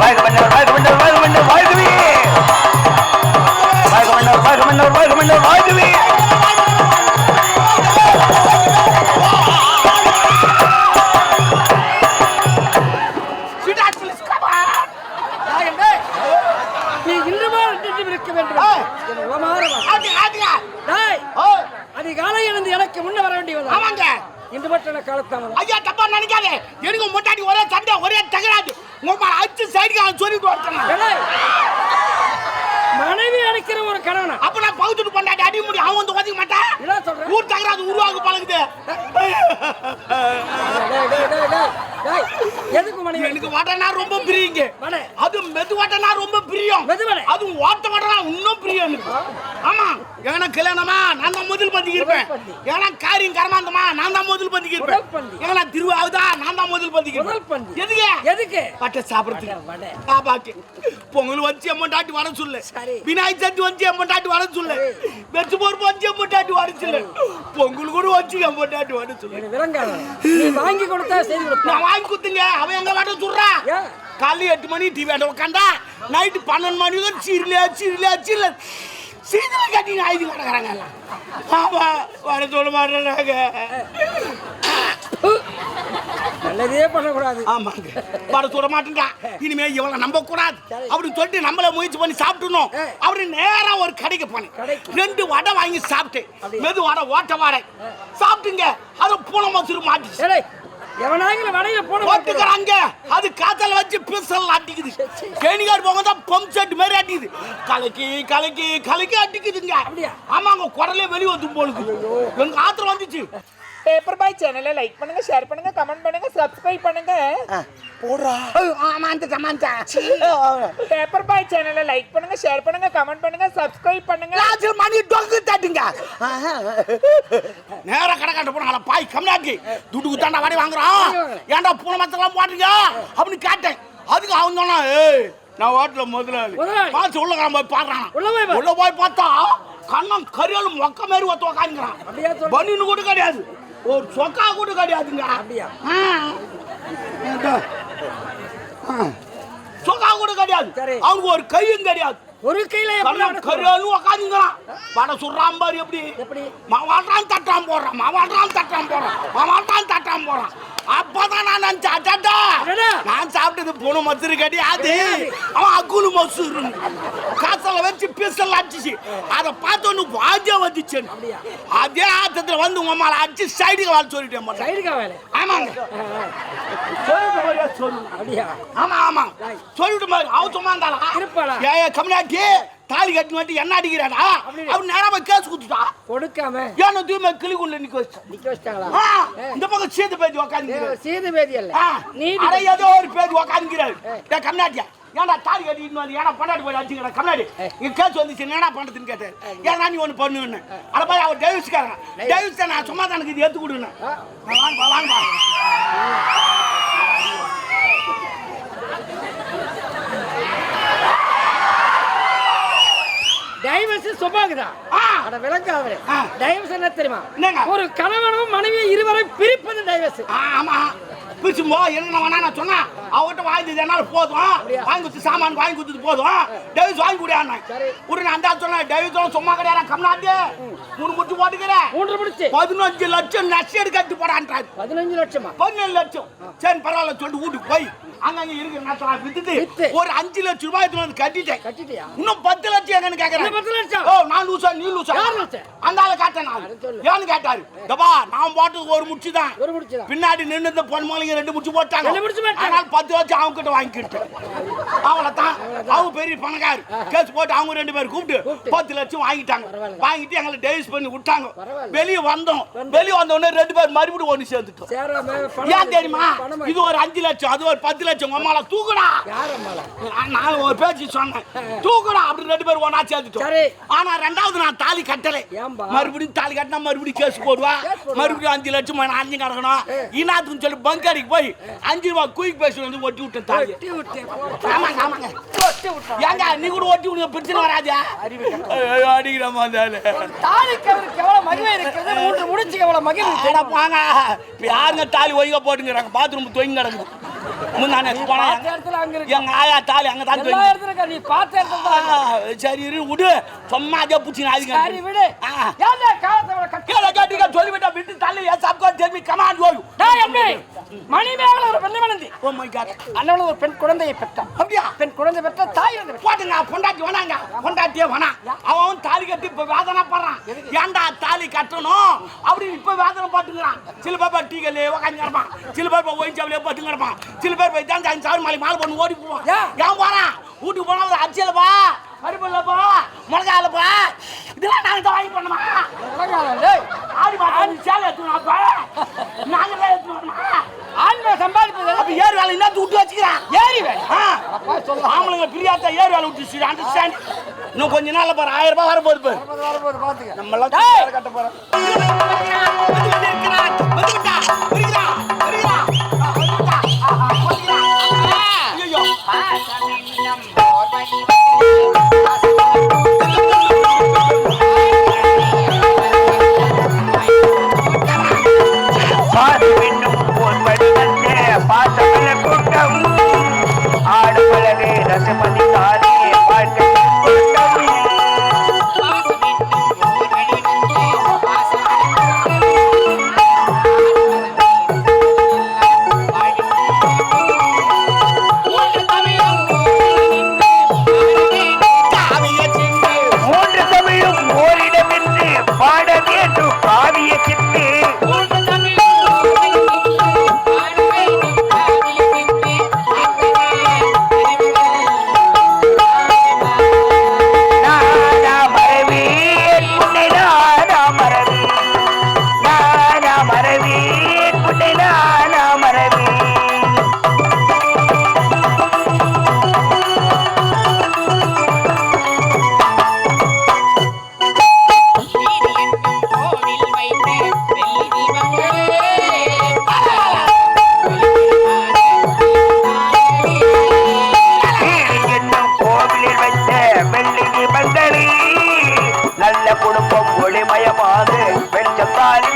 வாழ்க மன்னர் வாழ்க மன்னர் வாழ்க மன்னர் வாழ்கவே எனக்கு காலத்தாமதம். ஐயா தப்பா நினைக்காதே. எனக்கு முட்டாடி ஒரே சண்டை ஒரே தகராது உங்க அச்சு சைடுக்கு சொல்லிட்டு வரட்டேன் மனைவி அடிக்கிற ஒரு கணவனா? அப்ப நான் பகுத்துட்டு பண்ணாடி அடி முடியும் அவன் வந்து ஒதுக்க மாட்டான் என்ன சொல்ற? ஊர் தகராது உருவாக்கு பழகுது. எதுக்கு மனைவி எனக்கு வடனா ரொம்ப பிரியுங்க. அது மெது வடனா ரொம்ப பிரியம். அது ஓட்ட வடனா இன்னும் பிரியம் எனக்கு. ஆமா. ஏன்னா கல்யாணமா? நான் தான் முதல் பந்திக்கு இருப்பேன். ஏன்னா காரியம் கரமாந்தமா நான் தான் முதல் பந்திக்கு இருப்பேன். ஏன்னா திருவாவுதா நான் தான் முதல் பந்திக்கு இருப்பேன். எதுக்கு? எதுக்கு? பட்டை சாப்பிடுறதுக்கு. வடை. பாப்பாக்கு பொங்கல் வச்சு எம்மண்டாட்டி வர சொல்லு. சரி. விநாயகர் சதுர்த்தி வச்சு எம்மண்டாட்டி வர சொல்லு. சரி. வெச்சு போர் வச்சு எம்மண்டாட்டி வர சொல்லு. பொங்கல் கூட வச்சு எம்மண்டாட்டி வர சொல்லு. வாங்கி கொடுத்தா கொடுப்பா நான் வாங்கி கொடுத்துங்க. அவன் எங்க வாட்ட சொல்றா? காலைல எட்டு மணி டிவி உட்காந்தா நைட்டு பன்னெண்டு மணி வரைக்கும் சீரில சீரில சீரில சீதல கட்டிங்க ஆயுது கிடக்குறாங்க எல்லாம் ஆமா வர சொல்ல மாட்டேறாங்க நல்லதே பண்ணக்கூடாது. ஆமாங்க. வர சொல்ல மாட்டேன்டா இனிமே இவளை நம்ப கூடாது. அப்படின்னு சொல்லிட்டு நம்மள முயற்சி பண்ணி சாப்பிட்டுணும். ஆ. அவரு நேரா ஒரு கடைக்கு போனேன். ரெண்டு வடை வாங்கி சாப்பிட்டேன். அப்படியா? மெது வடை ஓட்ட வடை. சாப்பிட்டுங்க. அது பூனை மசூர் மாட்டுச்சு. எவனாங்கிற வடையில போட மாட்டேன் போட்டுக்கிறாங்க அது காத்தால வச்சு பிசல் அடிக்குது. கேணிகார் போங்க தான் பம்ப் செட் மாதிரி அடிக்குது. கலக்கி கலக்கி கலக்கி அடிக்குதுங்க. அப்படியா? ஆமாங்க குரலே வெளிய வந்து போலுக்கு. எங்க ஆத்திரம் வந்துச்சு. பேப்பர் பாய் சேனலை லைக் பண்ணுங்க ஷேர் பண்ணுங்க கமெண்ட் பண்ணுங்க சப்ஸ்கிரைப் பண்ணுங்க. போடுறா ஆமா அந்த சமாந்தா பேப்பர் பாய் சேனலை லைக் பண்ணுங்க ஷேர் பண்ணுங்க கமெண்ட் பண்ணுங்க சப்ஸ்கிரைப் பண்ணுங்க. ராஜு மணி டொங்கு தட்டுங்க. நேரா கடைக்காட்ட போனாங்களா பாய் கம்னாட்டி துட்டுக்கு தாண்டா வடை வாங்குறான் ஏன்டா பூனை மத்தெல்லாம் போட்டுங்க அப்படின்னு கேட்டேன். அதுக்கு அவன் சொன்னா ஏய் நான் ஹோட்டல முதலாளி. பார்த்து உள்ள கிளம்ப போய் பாடுறான் உள்ள போய் பாரு. உள்ள போய் பார்த்தா கண்ணம் கரியல் மொக்க மாதிரி ஒத்த உக்காந்துக்கிறான்? பனின்னு கூட கிடையாது. ஒரு சொக்கா கூட கிடையாதுங்க. அப்படியா? சொக்கா கூட கிடையாது. அவங்க ஒரு கையும் கிடையாது. ஒரு கையில? கரியல் உக்காந்துங்கிறான். வடை சுடுறான் பாரு எப்படி. எப்படி? மாவாட்டான் தட்டான் போடுறான் மாவாட்டான் தட்டான் போடுறான் மாவாட்டான் தட்டான் போடுறான். அப்பதான் நான் நினைச்சேன் அடடா. நான் சாப்பிட்டது பூனை மசூரு கிடையாது அவன் அக்குலு மசூரு. காசல வச்சு பீசல் அடிச்சு அதை பார்த்து ஒன்று வாஜா வந்துச்சு? அதே ஆத்தத்துல வந்து உங்க மேல அடிச்சு சைடுக்கு வாழ சொல்லிட்டேன். சைடுக்கா வேலை? ஆமாங்க. சொல்லிட்டு மாதிரியா சொல்லு. அப்படியா? ஆமா ஆமா. சொல்லிட்டு மாதிரி அவ சும்மா இருந்தாளா? இருப்பாளா? ஏ கம்னாட்டி தாலி கட்டி வந்து என்ன அடிக்கிறாடா. அவன் நேரமா கேஸ் குடுத்துட்டா? கொடுக்காம. ஏன்னா தூய்மை கிளிக்குள்ள நிக்க வச்சான் நிக்க வச்சிட்டாங்களா? இந்த பக்கம் சீத்து பேதி உக்காந்து ஏ, சீது பேதி அல்ல. நீதி அட ஏதோ ஒரு பேதி உக்காந்துக்கிறாரு டே கம்னாட்டியா ஏன்டா தாலி கட்டிட்டு வந்து ஏன்னா பண்ணாடி போய் அடிச்சுக்கிறா? கம்னாடி இங்க கேஸ் வந்துச்சு என்னடா பண்றதுன்னு கேட்டாரு ஏன்னா நீ ஒண்ணு பண்ணுன்னு? அட போய் அவர் டேவிஸ்காரன் டேவிஸ் நான் சும்மா தான் எனக்கு இது எடுத்து கொடுங்க வாங்க வாங்க. டைவர்ஸ் ஆ. அட விளக்காதவரே ஆ. டைவர்ஸ் என்ன தெரியுமா? ஒரு கணவனும் மனைவியும் இருவரை பிரிப்பது டைவர்ஸ் ஆமா பிடிச்சுமோ என்ன வேணா நான் சொன்னா? அவட்ட வாங்கி என்னால போதும். வாங்கி கொடுத்து சாமான் வாங்கி கொடுத்தது போதும். டேவிஸ் வாங்கி சரி. உடனே அந்த ஆள் சொன்னா டேவிஸ் சும்மா கிடையாது கம்னாட்டி மூணு முட்டு போட்டுக்கிறேன். மூன்று முடிச்சு. பதினஞ்சு லட்சம் நஷ்டம் கட்டி போடான்றாரு. பதினஞ்சு லட்சமா? பதினேழு லட்சம். சரி பரவாயில்ல சொல்லிட்டு வீட்டுக்கு போய் அங்கங்க இருக்கிற நஷ்டம் வித்துட்டு வித்து. ஒரு அஞ்சு லட்சம் ரூபாய் வந்து கட்டிட்டேன். கட்டிட்டியா? இன்னும் பத்து லட்சம் எங்கன்னு கேக்குறேன். இன்னும் பத்து லட்சம்? ஓ நான் லூசா நீ லூசா? அந்த ஆளை கேட்டேன் நான். ஏன்னு கேட்டாரு. டப்பா நான் போட்டது ஒரு முச்சு தான் பின்னாடி நின்று இந்த பொன் மாளிகை ரெண்டு முடிச்சு போட்டாங்க. அதனால பத்து லட்சம் அவங்க கிட்ட வாங்கிக்கிட்டேன் அவ்வளவுதான் அவங்க பெரிய பணக்காரு கேஸ் போட்டு அவங்க ரெண்டு பேரும் கூப்பிட்டு. பத்து லட்சம் வாங்கிட்டாங்க. வாங்கிட்டு எங்களை டேவிஸ் பண்ணி விட்டாங்க. வெளியே வந்தோம். வெளியே வந்த உடனே ரெண்டு பேரும் மறுபடியும் ஒண்ணு சேர்ந்துட்டோம். ஏன் தெரியுமா? இது ஒரு அஞ்சு லட்சம் அது ஒரு பத்து லட்சம். உமால தூக்குடா. நான் ஒரு பேச்சு சொன்னேன். தூக்குடா அப்படி ரெண்டு பேரும் ஒண்ணா சேர்ந்துட்டோம். சரி. ஆனா ரெண்டாவது நான் தாலி கட்டலை? மறுபடியும் தாலி கட்டினா மறுபடியும் கேஸ் போடுவா. மறுபடியும் அஞ்சு லட்சம் அஞ்சு கிடக்கணும் இனாத்துன்னு சொல்லி பங்கடிக்கு போய் அஞ்சு ரூபா குயிக் பேசி வந்து ஒட்டி விட்டேன் தாலி ஒட்டி விட்டு ஆமாங்க ஆமாங்க. ஏங்க நீ கூட ஒட்டி விடுங்க பிரச்சனை வராதா. ஐயோ, அடிக்கிற மாதிரி தாலிக்கு அவருக்கு எவ்வளவு மகிமை இருக்கிறது மூன்று முடிச்சுக்கு எவ்வளவு மகிமை? போங்க இப்ப யாருங்க தாலி ஒய்க போட்டுங்கிறாங்க? பாத்ரூம் தொங்கி கிடக்குது எங்க ஆயா தாலி அங்க நீ பார்த்த. ஆ, சரி விடு. சும்மா அதே புடிச்சு சரி நாதிங்க விடு கீழே கேட்டீங்க சொல்லிவிட்டா விட்டு தள்ளி எஸ் அப்கோ டெல் மீ கம் ஆன் யோயூ டேய் அம்பி, மணிமேகலை ஒரு பெண்ணை மணந்தி ஓ மை காட் அண்ணன் ஒரு பெண் குழந்தையை பெற்றான். அப்படியா? பெண் குழந்தை பெற்ற தாய் வந்து பெற்றான். போட்டுங்க பொண்டாட்டி வேணாங்க. பொண்டாட்டியே வேணாம் அவன் தாலி கட்டி இப்ப வேதனை படுறான். ஏன்டா தாலி கட்டணும்? அப்படின்னு இப்ப வேதனை பாட்டுங்கிறான் சில பேர் டீ கல்லே உக்காந்து கிடப்பான் சில பேர் கிடப்பான் சில போய் தான் அஞ்சு சாவல் மாலை மாலை பண்ணி ஓடி போவான் ஏன்? போறான்? வீட்டுக்கு போனா ஒரு அரிசியிலப்பா பருப்பில்லப்பா மிளகாயிலப்பா இதெல்லாம் நாங்க வாங்கி பண்ணுமா. ஆடி மாட்டா சேலை அப்ப நாங்க தான் எடுத்துணுமா ஆண்மை சம்பாதிப்பது அப்ப? ஏறு வேலை என்ன விட்டு வச்சுக்கிறான் ஏறி வேலை. ஆம்பளைங்க பிரியாத்த ஏறு வேலை விட்டு அண்டர்ஸ்டாண்ட் இன்னும் கொஞ்ச நாள்ல பாரு ஆயிரம் ரூபாய் வரப்போகுது பாரு வரும்போது பார்த்துக்க. நம்ம எல்லாம் கட்ட போறோம் பாடி